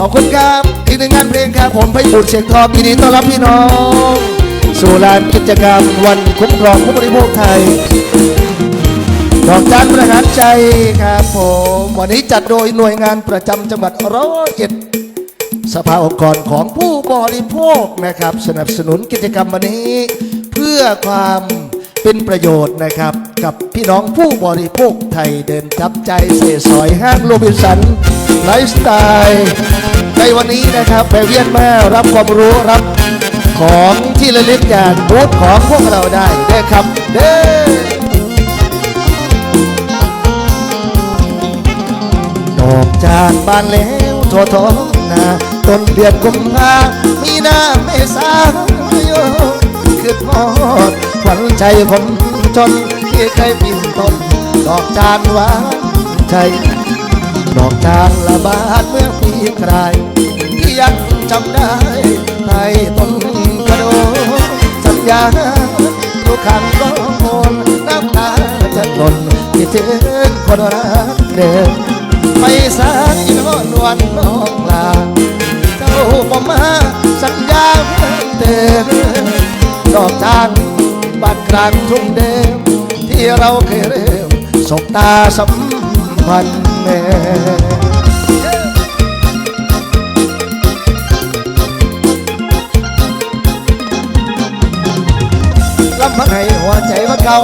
ขอบคุณครับอีกหนึ่งงานเพลงครับผมไปบุญเสียงทองยินดีต้อนรับพี่น้องสู่ลานกิจกรรมวันคุ้มครองผู้บริโภคไทยดอกจานประหารใจครับผมวันนี้จัดโดยหน่วยงานประจำจังหวัดร้อยเอ็ดสภาองค์กรของผู้บริโภคนะครับ สนับสนุนกิจกรรมวันนี้ เพื่อความ เป็นประโยชน์นะครับ กับพี่น้องผู้บริโภคไทยเดินจับใจเสสอยห้างโรบินสันไลฟ์สไตล์ในวันนี้นะครับไปเวียนมารับความรู้รับของที่ระลึกจากบูธของพวกเราได้ได้ครับเด้อดอกจานบานแล้วทั่วท้อนาต้นเดือนกุมภามีนาเมษาโย คือทอดขวัญใจคนจนที่เคยปีนต้นดอกจานหวานใจดอกจานละบาทเมื่อปีกลายที่ยังจำได้ในต้นกระโดดสัญญาทุกครั้งก็โอนน้ำตาจะหล่นคิดถึงคนรักเดิมไปสายนอนวันนองลาเจ้าบ่มาสัญญาเพิ่มเติมด อกจานบ้านกลางทุ่งเดิมที่เราเคยเริ่มสบตาสัมพันธ์แน่ลำพันให้หัวใจคนเก่า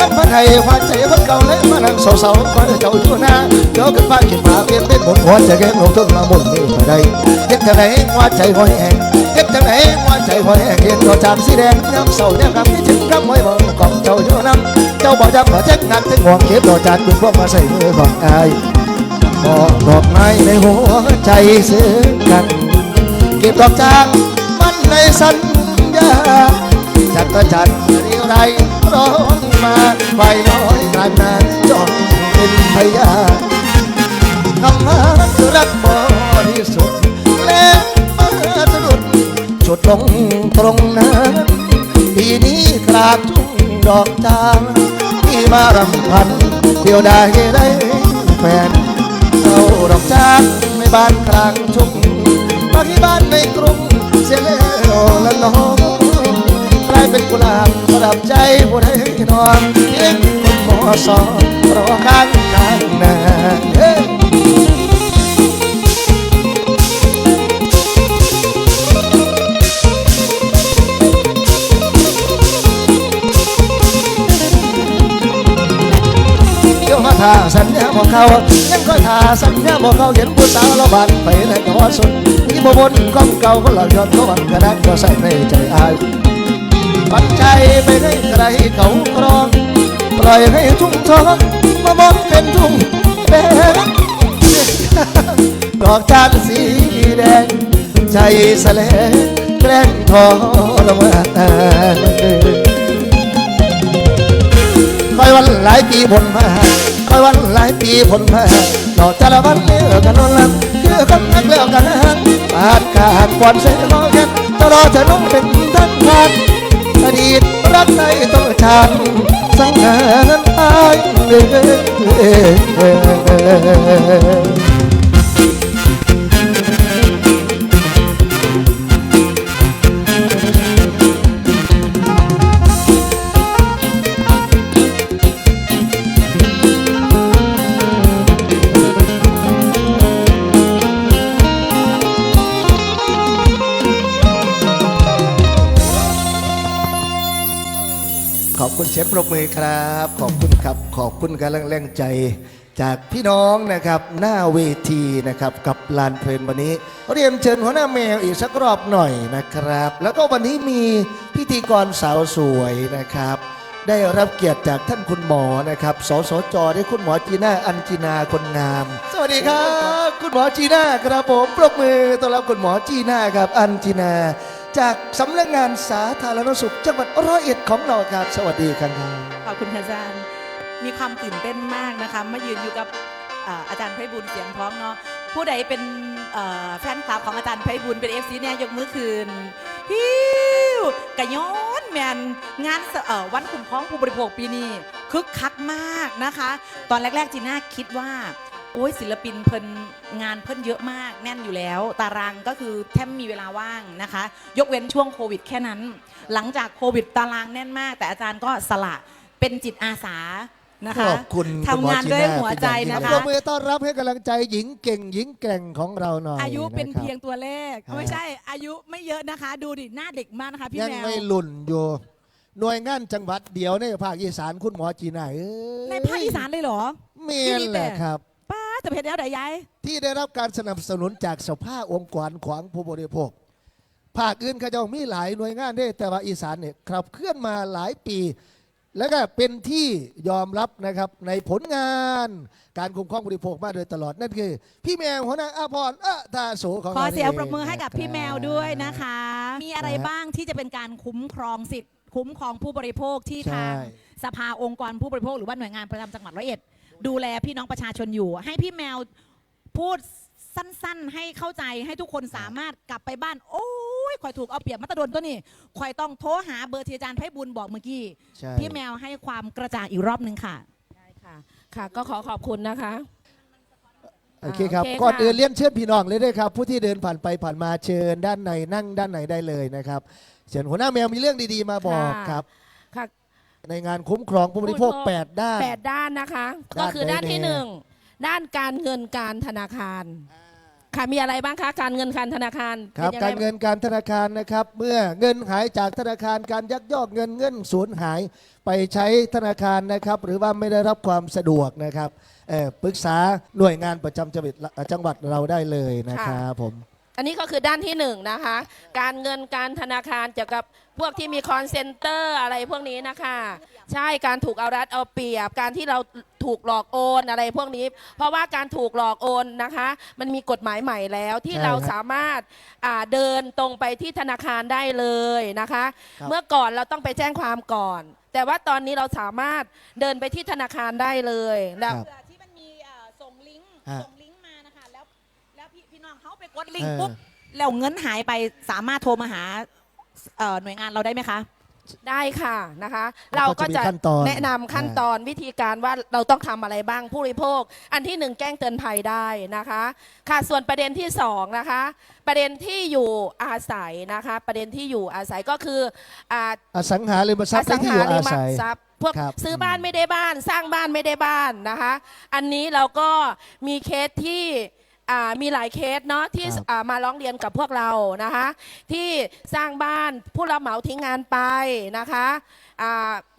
ลำพันให้หัวใจคนเก่าเลยมานั่งเศร้าๆคอยเจ้าอยู่หน้าเดี๋ยวขึ้นฟ้าขึ้นฟ้าเปลี่ยนเป็นหมดหัวใจแกงลงทุนละมุนนี่ไปได้เฮ็ดจังไหนหัวใจหัวแห้ง เฮ็ดจังไหนหัวใจหัวแห้งเห็นดอกจานสีแดงย้ำเศร้าย้ำกำคิดถึงคำไว้บอกของเจ้าอยู่น้ำเจ้าบอกจำขอแจ็คงานถึงห่วงเก็บดอกจานคุณพวกมาใส่มือบอกอายบอกดอกไม้ในหัวใจซื้อกันเก็บดอกจานมันในสัญญาจักระจันเรียวไรร้อนมาไฟน้อยนานนานจนเป็นพยาคำว่ารักบริสุทธิ์แล้วมาสะดุด จุดลงตรงนั้นปีนี้กราบทุ่งดอกจานที่มารำพันเดียวได้ได้แฟนเราดอกจานในบ้านกลางทุ่งมาที่บ้านในกรุงเสียแล้วละน้องกลายเป็นกุหลาบประดับใจผู้ใดนอนเพียงคนหมอสอนรอข้างกลางนาเสัญญาบอกเขายังคอยทาสัญญาบอกเขาเห็นผู้สาวเราบานไปในกอสุดที่บ่บนก้องเก่าก็หลอกยอดก็วันกระดักก็ใส่ในใจอายปัจจัยไม่ได้ใครเขาครองปล่อยให้ทุ่งทองมามองเป็นทุ่งแดงดอกจานสีแดงใจแสลงแกล้งทรมานคอยวันหลายปีผลมา คอยวันหลายปีผลแพ้ต่อจาละวันเลี้ยกันนอนหลับคือคนนักเลี้ยวกันปาดขาดก่อนเสียรอแค่ตลอดจะน้องเป็นทั้งพันอดีตรักในต้องฉันสังหารอายเอบ สียงปรบมือครับ ขอบคุณครับ ขอบคุณการแรงใจ จากพี่น้องนะครับหน้าเวทีนะครับกับลานเพลินวันนี้ เรียนเชิญหัวหน้าแมวอีกสักรอบหน่อยนะครับ แล้วก็วันนี้มีพิธีกรสาวสวยนะครับ ได้รับเกียรติจากท่านคุณหมอนะครับสสจได้คุณหมอจีน่าอัญจีนาคนงาม สวัสดีครับ คุณหมอจีน่าครับผมปรบมือต้อนรับคุณหมอจีน่าครับอัญจีนา จากสำนักงานสาธารณสุข จังหวัดร้อยเอ็ดของเราครับ สวัสดีครับขอบคุณค่ะอาจารย์ มีความตื่นเต้นมากนะคะมายืนอยู่กับอ่าอาจารย์ไพบุญเสียงพร้อมเนาะผู้ใดเป็นเอ่อแฟนคลับของอาจารย์ไพบุญเป็นเอฟซีเนี่ยยกมือคืนฮิวกะย้อนแมนงานเอ่อวันคุ้มครองผู้บริโภคปีนี้คึกคักมากนะคะ ตอนแรก ๆจีน่าคิดว่า อ้ยศิลปินเพิ่นงานเพิ่นเยอะมากแน่นอยู่แล้ว ตารางก็คือแทบไม่มีเวลาว่างนะคะ ยกเว้นช่วงโควิดแค่นั้น หลังจากโควิดตารางแน่นมาก แต่อาจารย์ก็สละเป็นจิตอาสานะคะขอบคุณทำงานด้วยหัวใจนะปคะรบมือต้อนรับให้กำลังใจหญิงเก่ง หญิงแกร่งของเราหน่อยอายุเป็นนะครับเพียงตัวเลขครับไม่ใช่ อายุไม่เยอะนะคะ ดูดิหน้าเด็กมากนะคะพี่ยังแมวไม่หลุ่นอยู่หน่วยงานจังหวัดเดียวในภาคอีสานคุณหมอจีน่าเอ้ยในภาคอีสานเลยเหรอเมียนแหละครับป้า จะเพจแล้วไหนยายที่ได้รับการสนับสนุนจากสภาองค์กรขวางผู้บริโภค ภาคอื่นเขาจะมีหลายหน่วยงานได้แต่ว่าอีสานเนี่ยขับเคลื่อนมาหลายปี แล้วก็เป็นที่ยอมรับนะครับในผลงานการคุ้มครองผู้บริโภคมาโดยตลอดนั่นคือ พี่แมวหัวหน้าอาพรอะตาโสของขอเราเสียงปรบมือให้กับพี่แมวด้วยนะคะ มีอะไรบ้างที่จะเป็นการคุ้มครองสิทธิ์ คุ้มครองผู้บริโภคที่ทางสภาองค์กรผู้บริโภคหรือว่าหน่วยงานประจำจังหวัดร้อยเอ็ด ดูแลพี่น้องประชาชนอยู่ ให้พี่แมวพูดสั้นๆ ให้เข้าใจให้ทุกคนสามารถกลับไปบ้าน โอ้ยคอยถูกเอาเปรียบมาตะโดนตัวนี้คอยต้องโทรหาเบอร์ที่อาจารย์ไพบุญบอกเมื่อกี้ ใช่ พี่แมวให้ความกระจ่างอีกรอบหนึ่งค่ะค่ะ ค่ะ ก็ขอขอบคุณนะคะ โอเคครับ โอเคค่ะ ก่อนอื่นเลี้ยนเชิญพี่น้องเลยด้วยครับ ผู้ที่เดินผ่านไปผ่านมาเชิญด้านในนั่งด้านในได้เลยนะครับ เชิญหัวหน้าแมวมีเรื่องดีๆมาบอกครับค่ะ ในงานคุ้มครองผู้บริโภคผู้บริโภค 8 ด้าน แปดด้านนะคะ ด้านก็คือด้านที่ใดๆ หนึ่งด้านการเงินการธนาคาร ค่ะมีอะไรบ้างคะ การเงินการธนาคารครับป็ยังไงการเงินการธนาคารนะครับ เมื่อเงินหายจากธนาคารการยักยอกเงินเงินสูญหายไปใช้ธนาคารนะครับ หรือว่าไม่ได้รับความสะดวกนะครับเอ่อปรึกษาหน่วยงานประจำจังหวัดจังหวัดเราได้เลยนะครับผม อันนี้ก็คือด้านที่หนึ่งนะคะ การเงินการธนาคารเกี่ยวกับ พวกที่มีคอนเซนเตอร์อะไรพวกนี้นะคะ ใช่การถูกเอารัดเอาเปรียบ การที่เราถูกหลอกโอนอะไรพวกนี้ เพราะว่าการถูกหลอกโอนนะคะ มันมีกฎหมายใหม่แล้วที่ใช่เราครับสามารถอ่าเดินตรงไปที่ธนาคารได้เลยนะคะ ครับ เมื่อก่อนเราต้องไปแจ้งความก่อน แต่ว่าตอนนี้เราสามารถเดินไปที่ธนาคารได้เลยแล้ว ครับ เผื่อที่มันมีเอ่อส่งลิงก์ฮะส่งลิงก์มานะคะแล้วแล้วพี่พี่น้องเขาไปกดลิงก์เออ ปุ๊บแล้วเงินหายไปสามารถโทรมาหา เอ่อหน่วยงานเราได้ไหมคะ ได้ค่ะนะคะแล้วเราก็ก็จะมีจะขั้นตอนแนะนำขั้นตอนวิธีการว่าเราต้องทำอะไรบ้างผู้บริโภค อันที่หนึ่งแจ้งเตือนภัยได้นะคะ ค่ะส่วนประเด็นที่สองนะคะ ประเด็นที่อยู่อาศัยนะคะ ประเด็นที่อยู่อาศัยก็คืออ่า อสังหาริมทรัพย์และที่อยู่อาศัยทรัพย์พวกครับซื้อบ้านไม่ได้บ้าน สร้างบ้านไม่ได้บ้านนะคะ อันนี้เราก็มีเคสที่ อ่ามีหลายเคสเนาะที่ครับ อ่ามาร้องเรียนกับพวกเรานะคะ ที่สร้างบ้านผู้รับเหมาทิ้งงานไปนะคะอ่า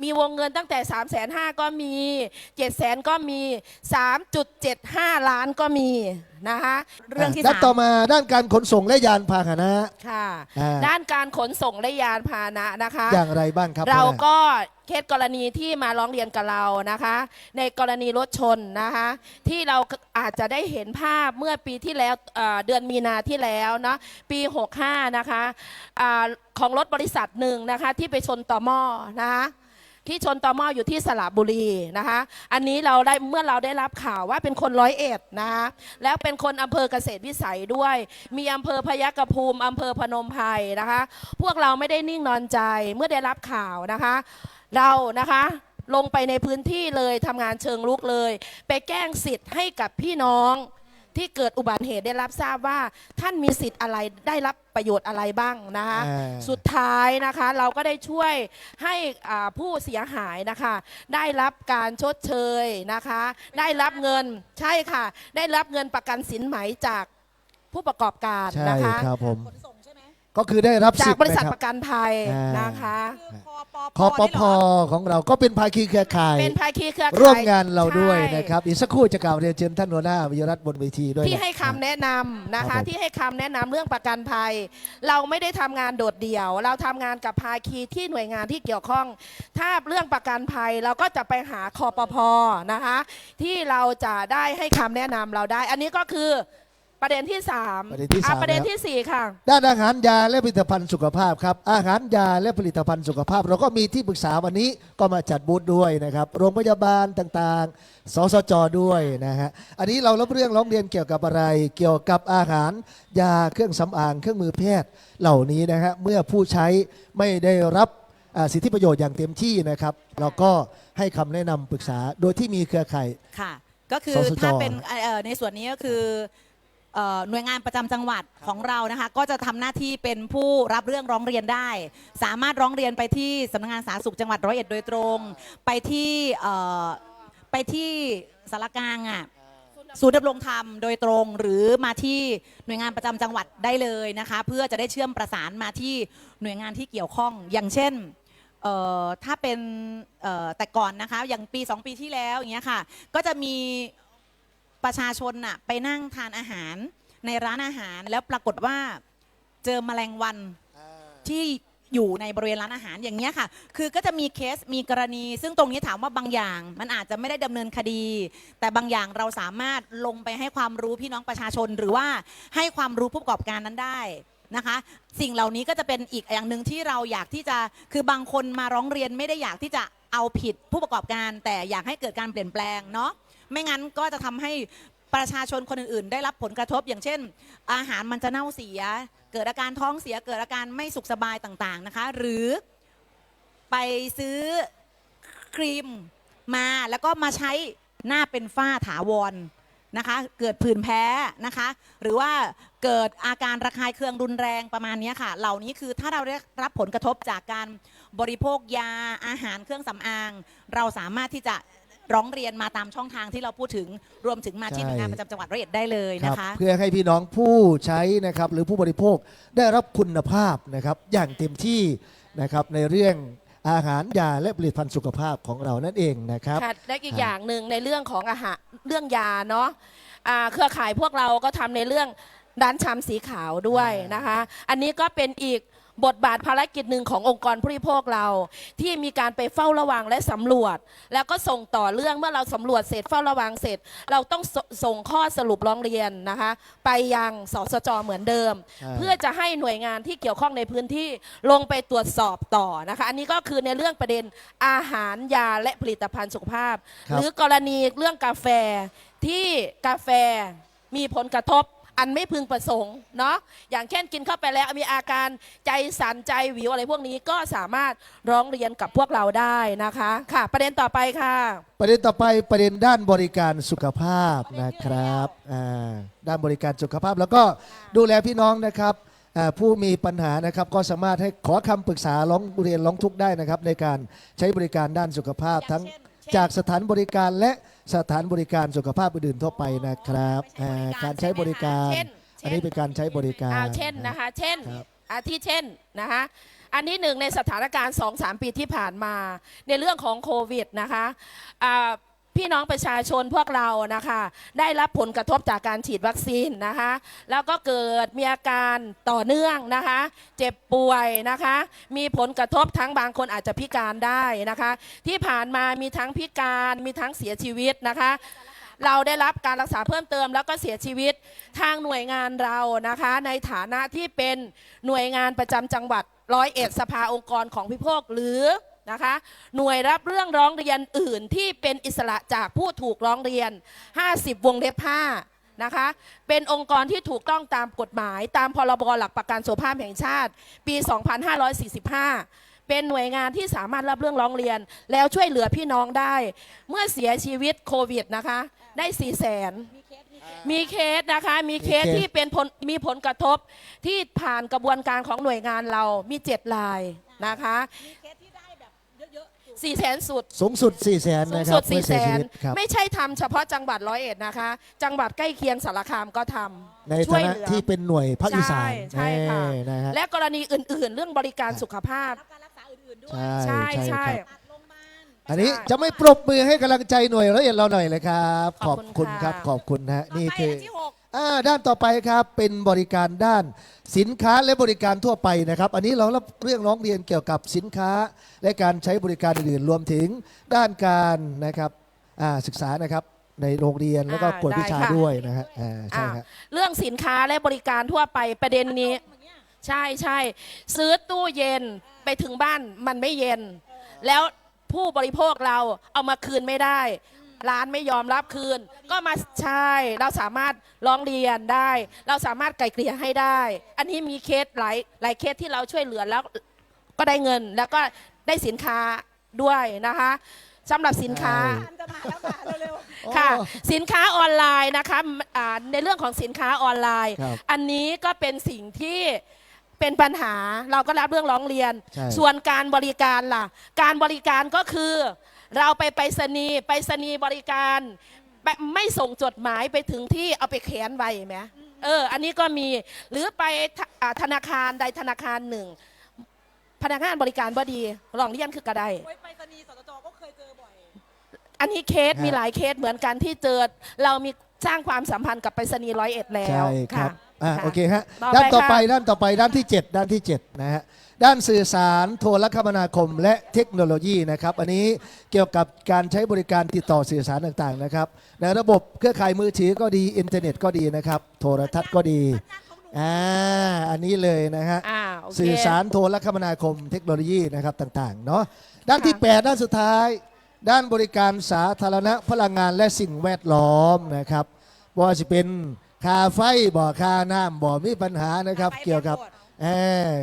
มีวงเงินตั้งแต่ 3 5 0 0 0ก็มี 7 0 0 0 0ก็มี 3.75 ล้านก็มีนะคะเรื่องที่ด้านสามต่อมาด้านการขนส่งและยานพาหนะ ค่ะ อ่า ด้านการขนส่งและยานพาหนะนะคะ อย่างไรบ้างครับเราหัวหน้ก็เคสกรณีที่มาร้องเรียนกับเรานะคะ ในกรณีรถชนนะคะ ที่เราอาจจะได้เห็นภาพเมื่อปีที่แล้วเอ่อเดือนมีนาที่แล้วเนาะปี 65 นะคะอาของรถบริษัทหนึ่งนะคะที่ไปชนต่อหม้อนะคะ ที่ชนต่อม้ออยู่ที่สระบุรีนะคะ อันนี้เราได้เมื่อเราได้รับข่าวว่าเป็นคนร้อยเอ็ดนะคะแล้วเป็นคนอำเภอเกษตรวิสัยด้วย มีอำเภอพยัคฆภูมิอำเภอพนมไพรนะคะ พวกเราไม่ได้นิ่งนอนใจเมื่อได้รับข่าวนะคะ เรานะคะลงไปในพื้นที่เลยทำงานเชิงลุกเลย ไปแก้งสิทธิ์ให้กับพี่น้อง ที่เกิดอุบัติเหตุได้รับทราบว่าท่านมีสิทธิ์อะไรได้รับประโยชน์อะไรบ้างนะคะ อ่า สุดท้ายนะคะเราก็ได้ช่วยให้อ่าผู้เสียหายนะคะ ได้รับการชดเชยนะคะ ได้รับเงินใช่ค่ะ ได้รับเงินประกันสินไหมจากผู้ประกอบการใช่นะคะ ครับผม ขนส่งใช่ไหม ก็คือได้รับจาสิกทธิ์บริษัทนะคประกันภัยอ่าน นะคะ คือคอปคอปนี่พเหรอของเราก็เป็นภาคีเครือข่าย เป็นภาคีเครือข่ายร่วมงานเราด้วยใช่นะครับอีกสักครู่จะกล่าวเรียนเชิญท่านหัวหน้าวิยรัตน์บนเวทีด้วยที่นะ ให้คำแนะนำนะครัคะ บผม ที่ให้คำแนะนำเรื่องประกันภัย เราไม่ได้ทำงานโดดเดี่ยว เราทำงานกับภาคีที่หน่วยงานที่เกี่ยวข้อง ถ้าเรื่องประกันภัยเราก็จะไปหาคอปพนะคะ ที่เราจะได้ให้คำแนะนำเราได้ อันนี้ก็คือ ประเด็นที่สามประเด็นที่สามอะประเด็นแล้ว ที่สี่ค่ะ ด้านอาหารยาและผลิตภัณฑ์สุขภาพครับ อาหารยาและผลิตภัณฑ์สุขภาพ เราก็มีที่ปรึกษาวันนี้ก็มาจัดบูธด้วยนะครับ โรงพยาบาลต่างๆ สสจด้วยนะฮะ อันนี้เรารับเรื่องร้องเรียนเกี่ยวกับอะไร เกี่ยวกับอาหารยาเครื่องสำอางเครื่องมือแพทย์เหล่านี้นะฮะ เมื่อผู้ใช้ไม่ได้รับอ่าสิทธิประโยชน์อย่างเต็มที่นะครับ เราก็ให้คำแนะนำปรึกษาโดยที่มีเครือข่าย ค่ะ ก็คือสสจ ถ้าเป็นเอ่อในส่วนนี้ก็คือ เอ่อหน่วยงานประจำจังหวัดของเรานะคะ ก็จะทำหน้าที่เป็นผู้รับเรื่องร้องเรียนได้ สามารถร้องเรียนไปที่สำนักงานสาธารณสุขจังหวัดร้อยเอ็ดโดยตรง ไปที่เอ่อไปที่สารกลางอะ ศูนย์ดำรงธรรมโดยตรงหรือมาที่หน่วยงานประจำจังหวัดได้เลยนะคะ เพื่อจะได้เชื่อมประสานมาที่หน่วยงานที่เกี่ยวข้อง อย่างเช่นเอ่อถ้าเป็นเอ่อแต่ก่อนนะคะ อย่างปี 2 ปีที่แล้วอย่างเงี้ยค่ะ ก็จะมี ประชาชนน่ะไปนั่งทานอาหารในร้านอาหารแล้วปรากฏว่าเจอแมลงวันที่อยู่ในบริเวณร้านอาหารอย่างเงี้ยค่ะ คือก็จะมีเคสมีกรณี ซึ่งตรงนี้ถามว่าบางอย่าง มันอาจจะไม่ได้ดำเนินคดี แต่บางอย่างเราสามารถลงไปให้ความรู้พี่น้องประชาชน หรือว่าให้ความรู้ผู้ประกอบการนั้นได้นะคะ สิ่งเหล่านี้ก็จะเป็นอีกอย่างหนึ่งที่เราอยากที่จะคือบางคนมาร้องเรียนไม่ได้อยากที่จะเอาผิดผู้ประกอบการ แต่อยากให้เกิดการเปลี่ยนแปลงเนาะ ไม่งั้นก็จะทำให้ประชาชนคนอื่นๆ ได้รับผลกระทบ อย่างเช่น อาหารมันจะเน่าเสีย เกิดอาการท้องเสียเกิดอาการไม่สุขสบายต่างๆนะคะ หรือไปซื้อครีมมาแล้วก็มาใช้หน้าเป็นฝ้าถาวรนะคะ เกิดผื่นแพ้นะคะ หรือว่าเกิดอาการระคายเคืองรุนแรงประมาณนี้ค่ะ เหล่านี้คือถ้าเราได้รับผลกระทบจากการบริโภคยาอาหารเครื่องสำอาง เราสามารถที่จะ ร้องเรียนมาตามช่องทางที่เราพูดถึงรวมถึงมาที่ใช่หน่วยงานประจำจังหวัดร้อยเอ็ดได้เลยครันะบคะ เพื่อให้พี่น้องผู้ใช้นะครับหรือผู้บริโภคได้รับคุณภาพนะครับอย่างเต็มที่นะครับในเรื่องอาหารยาและผลิตภัณฑ์สุขภาพของเรานั่นเองนะครับ ค่ะและอีกครับอย่างหนึ่งในเรื่องของอาหารเรื่องยาเนาะอ่าเครือข่ายพวกเราก็ทำในเรื่องร้านชามสีขาวด้วยนะคะ อันนี้ก็เป็นอีก บทบาทภารกิจหนึ่งขององค์กรผู้บริโภคเรา ที่มีการไปเฝ้าระวังและสำรวจ แล้วก็ส่งต่อเรื่องเมื่อเราสำรวจเสร็จเฝ้าระวังเสร็จ เราต้องสส่งข้อสรุปร้องเรียนนะคะ ไปยังสสจเหมือนเดิมใช่เพื่อจะให้หน่วยงานที่เกี่ยวข้องในพื้นที่ลงไปตรวจสอบต่อนะคะ อันนี้ก็คือในเรื่องประเด็นอาหารยาและผลิตภัณฑ์สุขภาพครับหรือกรณีเรื่องกาแฟที่กาแฟมีผลกระทบ อันไม่พึงประสงค์เนาะอย่างเช่นกินเข้าไปแล้วมีอาการใจสั่นใจวิวอะไรพวกนี้ก็สามารถร้องเรียนกับพวกเราได้นะคะค่ะ ประเด็นต่อไปค่ะ ประเด็นต่อไปประเด็นด้านบริการสุขภาพนะครับอ่าด้านบริการสุขภาพแล้วก็ดูแลพี่น้องนะครับอ่าผู้มีปัญหานะครับก็สามารถให้ขอคำปรึกษาร้องเรียนร้องทุกข์ได้นะครับ ในการใช้บริการด้านสุขภาพทั้งจากสถานบริการและ สถานบริการสุขภาพอื่นๆทั่วไปนะครับอ่าการใช้บริการ เช่นอันนี้เป็นการใช้บริการ อ่าเช่นนะคะ เช่น ครับ อาทิเช่นนะคะ อันนี้หนึ่งในสถานการณ์ 2-3 ปีที่ผ่านมา ในเรื่องของโควิดนะคะอ่า พี่น้องประชาชนพวกเรานะคะ ได้รับผลกระทบจากการฉีดวัคซีนนะคะ แล้วก็เกิดมีอาการต่อเนื่องนะคะ เจ็บป่วยนะคะ มีผลกระทบทั้งบางคนอาจจะพิการได้นะคะ ที่ผ่านมามีทั้งพิการมีทั้งเสียชีวิตนะคะเราได้รับการรักษาเพิ่มเติมแล้วก็เสียชีวิตทางหน่วยงานเรานะคะ ในฐานะที่เป็นหน่วยงานประจำจังหวัดร้อยเอ็ดสภาองค์กรของพิพกหรือ นะคะ หน่วยรับเรื่องร้องเรียนอื่นที่เป็นอิสระจากผู้ถูกร้องเรียน 50 วงเล็บ5นะคะ เป็นองค์กรที่ถูกต้องตามกฎหมาย ตามพรบหลักประกันสุขภาพแห่งชาติ ปี 2545 เป็นหน่วยงานที่สามารถรับเรื่องร้องเรียน แล้วช่วยเหลือพี่น้องได้ เมื่อเสียชีวิตโควิดนะคะ ได้ 4 0 0แสนมีเคสนะคะมีเคสมีเคสที่เป็นผลมีผลกระทบที่ผ่านกระบวนการของหน่วยงานเรามีเจ็ดลายนะคะ สี่แสนสุด สูงสุด4 0 0แสนสูนะงครัสุบดเมื่สี่อแสเสียชีนวิตครับ ไม่ใช่ทำเฉพาะจังหวัดร้อยเอ็ดนะคะ จังหวัดใกล้เคียงสารคามก็ทำในช่ฐาวยนะเหลือ ที่เป็นหน่วยภาคอีสานใช่ใช่ค่ะเอ้ยนะฮะและกรณีอื่นๆ เรื่องบริการสุขภาพการรักษาอื่นๆด้วยใช่ ใช่ใช่ใช่ครับตัดโรงพยาบาล อันนี้จะไม่ปรบมือให้กำลังใจหน่วยละเอียดเราหน่อยเลยครับ ขขออบบคุคุณณครับค่ะขอบคุณนะฮะนี่ต่อไปคืออันที่หก อ่าด้านต่อไปครับเป็นบริการด้านสินค้าและบริการทั่วไปนะครับ อันนี้เรารับเรื่องร้องเรียนเกี่ยวกับสินค้าและการใช้บริการอื่นๆรวมถึงด้านการนะครับอ่าศึกษานะครับในโรงเรียนแล้วก็อ่ากวดวิชาได้ค่ะ ด้วยนะฮะอ่าใช่อะครับ เรื่องสินค้าและบริการทั่วไปประเด็นนี้ ใช่ใช่ซื้อตู้เย็นไปถึงบ้านมันไม่เย็น แล้วผู้บริโภคเราเอามาคืนไม่ได้ ร้านไม่ยอมรับคืน ก็มาใช่เราสามารถร้องเรียนได้ เราสามารถไกล่เกลี่ยให้ได้ อันนี้มีเคสหลายหลายเคสที่เราช่วยเหลือแล้วก็ได้เงินแล้วก็ได้สินค้าด้วยนะคะสำหรับสินค้าใช่จะมาแล้วค่ะเร็วค่ะโอ้สินค้าออนไลน์นะคะอ่าในเรื่องของสินค้าออนไลน์ครับอันนี้ก็เป็นสิ่งที่เป็นปัญหาเราก็รับเรื่องร้องเรียนใช่ส่วนการบริการล่ะ การบริการก็คือ เราไปไปรษณีย์ไปรษณีย์บริการแบบไม่ส่งจดหมายไปถึงที่เอาไปเขียนไว้ไหมเออ อันนี้ก็มีหรือไปธอ่าธนาคารใดธนาคารหนึ่ง พนักงานบริการบ่ดีร้องเรียนคือกระไดๆไปสนีย์สตจก็เคยเจอบ่อย อันนี้เคสฮะมีหลายเคสเหมือนกันที่เจอเรามีสร้างความสัมพันธ์กับไปรษณีย์ร้อยเอ็ดแล้วใช่ครับอ่าะโอเคฮะต่อไปด้านต่อไปค่ะด้านต่อไปด้านที่ 7 ด้านที่7นะฮะ ด้านสื่อสารโทรคมนาคมและเทคโนโลยีนะครับ อันนี้เกี่ยวกับการใช้บริการติดต่อสื่อสารต่างๆนะครับ ในระบบเครือข่ายมือถือก็ดีอินเทอร์เน็ตก็ดีนะครับ โทรทัศน์ก็ดีอ่าอันนี้เลยนะฮะอ่าโอเค สื่อสารโทรคมนาคมเทคโนโลยีนะครับต่างๆเนาะด้านที่ 8 ด้านสุดท้าย ด้านบริการสาธารณะพลังงานและสิ่งแวดล้อมนะครับว่าจะเป็นค่าไฟบ่อค่าน้ำบ่มีปัญหานะครับค่าไฟเกี่ยวกับแพงหมดเอ่อ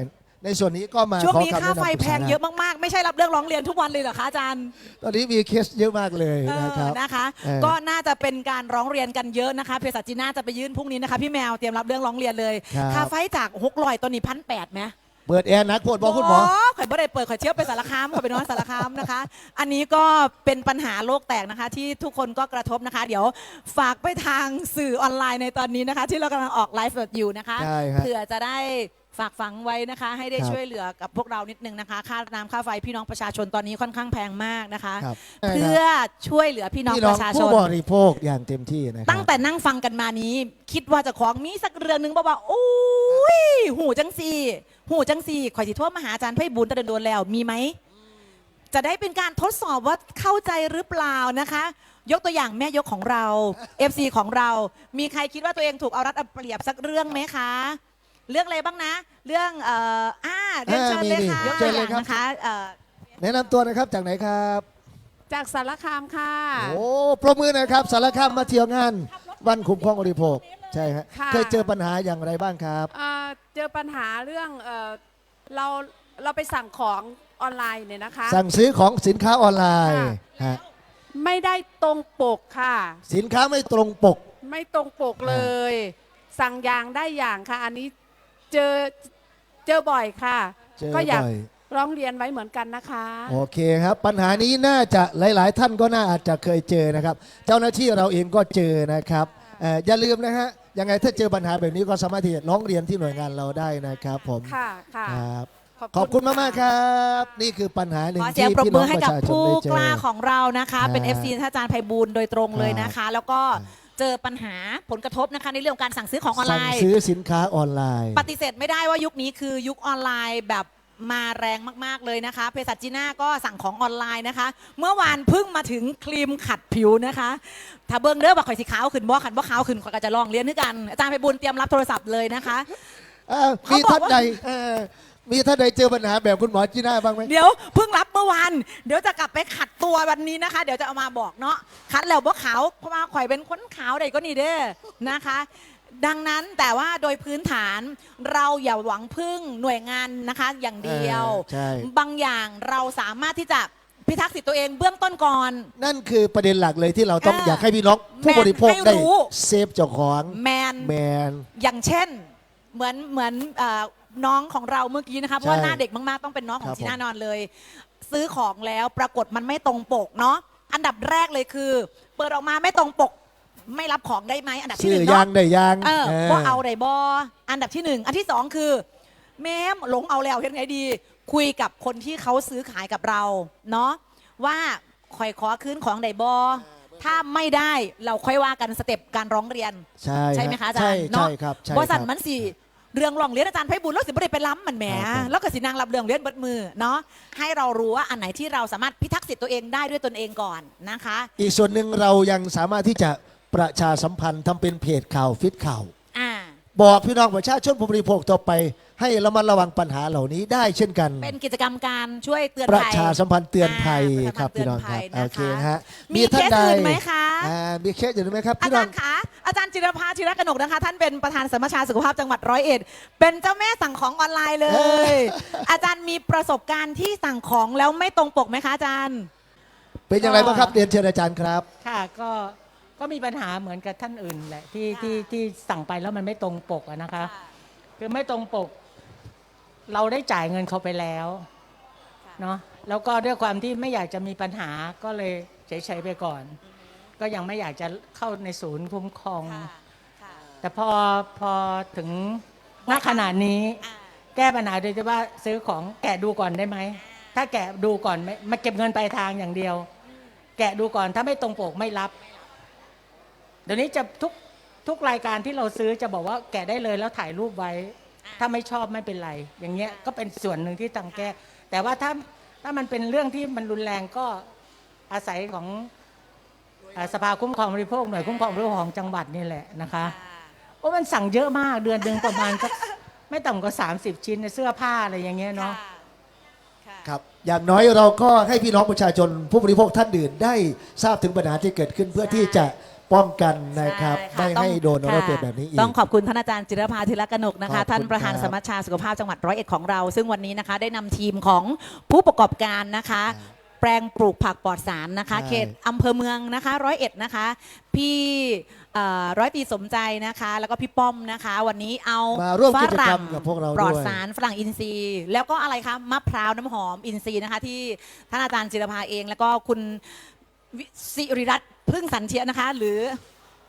ในส่วนนี้ก็มาช่วงขอนี้คำค่าแนะนำไฟปรึกแพษางเยอะมากๆ ไม่ใช่รับเรื่องร้องเรียนทุกวันเลยเหรอคะอาจารย์ตอนนี้มีเคสเยอะมากเลยเออนะครับ นะคะ เออก็น่าจะเป็นการร้องเรียนกันเยอะนะคะเภสัชจีน่าจะไปยื่นพรุ่งนี้นะคะ พี่แมวเตรียมรับเรื่องร้องเรียนเลยครับ ค่าไฟจากหกร้อยตอนนี้พันแปดไหม เปิดแอร์นักโพดบอกคุณหมอ ข่อยบ่ได้เปิดข่อยเชี่ยวไปสารคามข่อยไปนอนสารคามนะคะ อันนี้ก็เป็นปัญหาโลกแตกนะคะ ที่ทุกคนก็กระทบนะคะ เดี๋ยวฝากไปทางสื่อออนไลน์ในตอนนี้นะคะ ที่เรากำลังออกไลฟ์สดอยู่นะคะใช่ครับ เผื่อจะได้ ฝากฝังไว้นะคะ ให้ได้ครับช่วยเหลือกับพวกเรานิดนึงนะคะ ค่าน้ำค่าไฟพี่น้องประชาชนตอนนี้ค่อนข้างแพงมากนะคะ ครับเพื่อช่วยเหลือพี่น้องพี่ปน้องระชาชผู้น บริโภคอย่างเต็มที่นะครับ ตั้งแต่นั่งฟังกันมานี้ คิดว่าจะของมีสักเรื่องหนึงบอกว่าโอ้ยหูจังสีหูจังสีข่อยสิโทษมาหาอาจารย์ไพบุญตะเดินโดนแล้วมีไหม จะได้เป็นการทดสอบว่าเข้าใจหรือเปล่านะคะ ยกตัวอย่างแม่ยกของเรา FC ของเรา มีใครคิดว่าตัวเองถูกเอารัดเอาเปรียบสักเรื่องไหมคะ เรื่องอะไรบ้างนะ เรื่องเอ่ออ่าเรื่องอ่าเชิญเลยมีค่ะมียกเชิตัวญอเลยย่างครับ นะคะเอ่อแนะนำตัวนะครับจากไหนครับ จากสารคามค่ะ โอ้ปรบมือหนะครับสารคามมาเที่ยวงานวันคุ้มครองบริโภคใช่ฮะค่ะ เคยเจอปัญหาอย่างไรบ้างครับ เอ่อเจอปัญหาเรื่องเอ่อเราเราไปสั่งของออนไลน์เนี่ยนะคะ สั่งซื้อของสินค้าออนไลน์ฮะไม่ได้ตรงปกค่ะ สินค้าไม่ตรงปก ไม่ตรงปกเลย สั่งอย่างได้อย่างค่ะ อันนี้ เจอเจอบ่อยค่ะ เจอก็อยากบ่อย ร้องเรียนไว้เหมือนกันนะคะ โอเคครับ ปัญหานี้น่าจะหลาย ๆ ท่านก็น่าอาจจะเคยเจอนะครับ เจ้าหน้าที่เราเองก็เจอนะครับเอ่ออย่าลืมนะฮะยังไงถ้าเจอปัญหาแบบนี้ก็สามารถที่จะร้องเรียนที่หน่วยงานเราได้นะครับผมค่ะค่ะ ครับ ขอบคุณมาก ๆ ครับ นี่คือปัญหาหนึ่งขอเสียงที่ปรบพี่มืน้อองให้ประกับชาชนผู้ได้เจกอล้าของเรานะคะ เป็นครับ FC ท่านอาจารย์ไพบูลย์โดยตรงเลยนะคะ แล้วก็ครับ เจอปัญหาผลกระทบนะคะในเรื่องของการสั่งซื้อของออนไลสั่งน์ ซื้อสินค้าออนไลน์ ปฏิเสธไม่ได้ว่ายุคนี้คือยุคออนไลน์แบบมาแรงมากๆเลยนะคะ เภสัชจีน่าก็สั่งของออนไลน์นะคะ เมื่อวานเพิ่งมาถึงครีมขัดผิวนะคะ ถ้าเบิ้งเด้อว่าข่อยสีขาวขึ้นบ่ขันบ่ขาวขึ้นข่อยก็จะลองเรียนด้วยกัน อาจารย์ไพบูลย์เตรียมรับโทรศัพท์เลยนะคะ เอ่อเขามีบอกท่านว่า ใดเอ่อ มีท่านใดเจอปัญหาแบบคุณหมอจีน่าบ้างไหมเดี๋ยวเพิ่งรับเมื่อวานเดี๋ยวจะกลับไปขัดตัววันนี้นะคะ เดี๋ยวจะเอามาบอกเนาะขัดแล้วบ่ขาวเพราะว่าข่อยเป็นคนขาวใดก็นี่เด้อนะคะ ดังนั้นแต่ว่าโดยพื้นฐานเราอย่าหวังพึ่งหน่วยงานนะคะ อย่างเดียวเออใช่ บางอย่างเราสามารถที่จะพิทักษ์สิทธิตัวเองเบื้องต้นก่อน นั่นคือประเด็นหลักเลยที่เราต้องเอออยากให้พี่น้องผู้แมนบริโภคให้ได้รู้ เซฟเจ้าของแมนแมน อย่างเช่น เหมือนเหมือนเอ่อน้องของเราเมื่อกี้นะคะเพราะว่าใช่หน้าเด็กมากๆต้องเป็นน้องขอครังบจีน่านอนเลย ซื้อของแล้วปรากฏมันไม่ตรงปกเนาะอันดับแรกเลยคือ เปิดออกมาไม่ตรงปก ไม่รับของได้ไหมอันดับที่ซื้หอนึ่งยาเนาะ งได้ยางเออเออว่าเอาได้บออันดับที่หนึ่ง อันที่สองคือ แม้มหลงเอาแล้วเห็นไงดี คุยกับคนที่เขาซื้อขายกับเรา เนาะว่าคอยขอคืนของได้บอถ้าไม่ได้เราค่อยว่ากันสเต็ปการร้องเรียน ใช่ใช่ไหมคะอาจารใช่ย์เนาะใช่ครับใช่บริษัทครับ มันสิ เรื่องร้องเรียนอาจารย์ไพบุญแล้วสิบ่ได้ไปล้ำมันแหมครับผม แล้วก็สินางรับเรื่องเรียนเบิดมือเนาะให้เรารู้ว่าอันไหนที่เราสามารถพิทักษ์สิทธิ์ตัวเองได้ด้วยตนเองก่อนนะคะ อีกส่วนหนึ่งเรายังสามารถที่จะประชาสัมพันธ์ทำเป็นเพจข่าวฟิตข่าวอ่า บอกพี่น้องประชาชนผู้บริโภคต่อไป ให้ระมัดระวังปัญหาเหล่านี้ได้เช่นกัน เป็นกิจกรรมการช่วยเตือนประภัยชาสัมพันธ์เตือนภัยอ่าครับประชาสัมพันธ์พี่น้องครับเตือนภัยนะคะโอเคนะฮะมีท่านเคสใดอื่นไหมคะอ่ามีเคสอื่นไหมครับอาพี่น้จาองรย์คะอาจารย์จิรภาชิรกนกนะคะ ท่านเป็นประธานสมัชชาสุขภาพจังหวัดร้อยเอ็ดเป็นเจ้าแม่สั่งของออนไลน์เลย อาจารย์มีประสบการณ์ที่สั่งของแล้วไม่ตรงปกไหมคะอาจารย์ เป็นอย่างไรบ้างครับเรียนเชิญอาจารย์ครับ ค่ะก็ ก็มีปัญหาเหมือนกับท่านอื่นแหละที่ที่ที่สั่งไปแล้วมันไม่ตรงปกอะนะคะคือไม่ตรงปก เราได้จ่ายเงินเขาไปแล้วเนาะแล้วก็ด้วยความที่ไม่อยากจะมีปัญหาก็เลยเฉยๆไปก่อนก็ยังไม่อยากจะเข้าในศูนย์คุ้มครองแต่พอพอถึงณขนาดนี้แก้ปัญหาโดยที่ว่าซื้อของแกะดูก่อนได้ไหม ถ้าแกะดูก่อนไม่มาเก็บเงินปลายทางอย่างเดียว แกะดูก่อนถ้าไม่ตรงปกไม่รับ เดี๋ยวนี้จะทุกทุกรายการที่เราซื้อจะบอกว่าแกะได้เลยแล้วถ่ายรูปไว้ ถ้าไม่ชอบไม่เป็นไร อย่างเงี้ยก็เป็นส่วนหนึ่งที่ต้องแก้ แต่ว่าถ้าถ้ามันเป็นเรื่องที่มันรุนแรงก็อาศัยของอ่าสภาคุ้มครองบริโภคหน่วยคุ้มครองบริโภคของจังหวัดนี่แหละนะคะเพราะมันสั่งเยอะมากเดือนหนึ่งประมาณสัก ไม่ต่ำกว่า30 ชิ้นในเสื้อผ้าอะไรอย่างเงี้ยเนาะครับ อย่างน้อยเราก็ให้พี่น้องประชาชนผู้บริโภคท่านอื่นได้ทราบถึงปัญหาที่เกิดขึ้นเพื่อที่จะ ป้องกันนะครับใช่ไม่ค่ะให้ต้องโดนเอาค่ะเปรียบแบบนี้อีก ต้องขอบคุณท่านอาจารย์จิรภาธิรกนกนะขคะอบคุณท่านประธานครับสมัชชาสุขภาพจังหวัดร้อยเอ็ดของเรา ซึ่งวันนี้นะคะได้นำทีมของผู้ประกอบการนะคะ แปลงปลูกผักปลอดสารนะคะ ใช่ เขตอำเภอเมืองนะคะร้อยเอ็ดนะคะ พี่เอ่อร้อยตรีสมใจนะคะ แล้วก็พี่ป้อมนะคะ วันนี้เอามาร่วมฝกิจกรรรั่มงกับพวกเราปลอดด้วยสารฝรั่งอินทรีย์ แล้วก็อะไรคะมะพร้าวน้ำหอมอินทรีย์นะคะ ที่ท่านอาจารย์จิรภาเอง แล้วก็คุณ วิสิริรัตน์พึ่งสันเทียนะคะ หรือ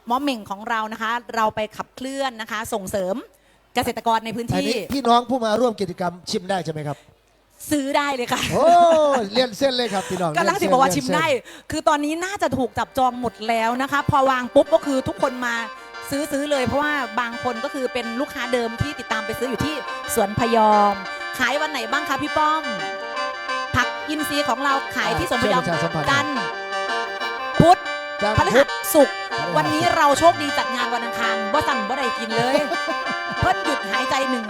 หมอเหม่งของเรานะคะ เราไปขับเคลื่อนนะคะ ส่งเสริมเกษตรกรในพื้นอันที่นี้พี่น้องผู้มาร่วมกิจกรรมชิมได้ใช่ไหมครับ ซื้อได้เลยค่ะ โอ้เลี่ยนเส้นเลยครับพี่น้องกำลังเลี่จะยนเส้นบอกว่าเลี่ชิยมนเส้นได้ คือตอนนี้น่าจะถูกจับจองหมดแล้วนะคะ พอวางปุ๊บก็คือทุกคนมาซื้อซื้อเลย เพราะว่าบางคนก็คือเป็นลูกค้าเดิมที่ติดตามไปซื้ออยู่ที่สวนพยอม ขายวันไหนบ้างคะพี่ป้อม ผักอินทรีย์ของเราขายที่สวนพยอมช่วยประชาสัมพันธ์ จันทร์ พุธจันทร์พฤพุหัธ สศุกร์พฤหัสวันนี้เราโชคดีจัดงานวันอังคารบ่สั่นบ่ได้กินเลย เพิ่นหยุดหายใจหนึ่ง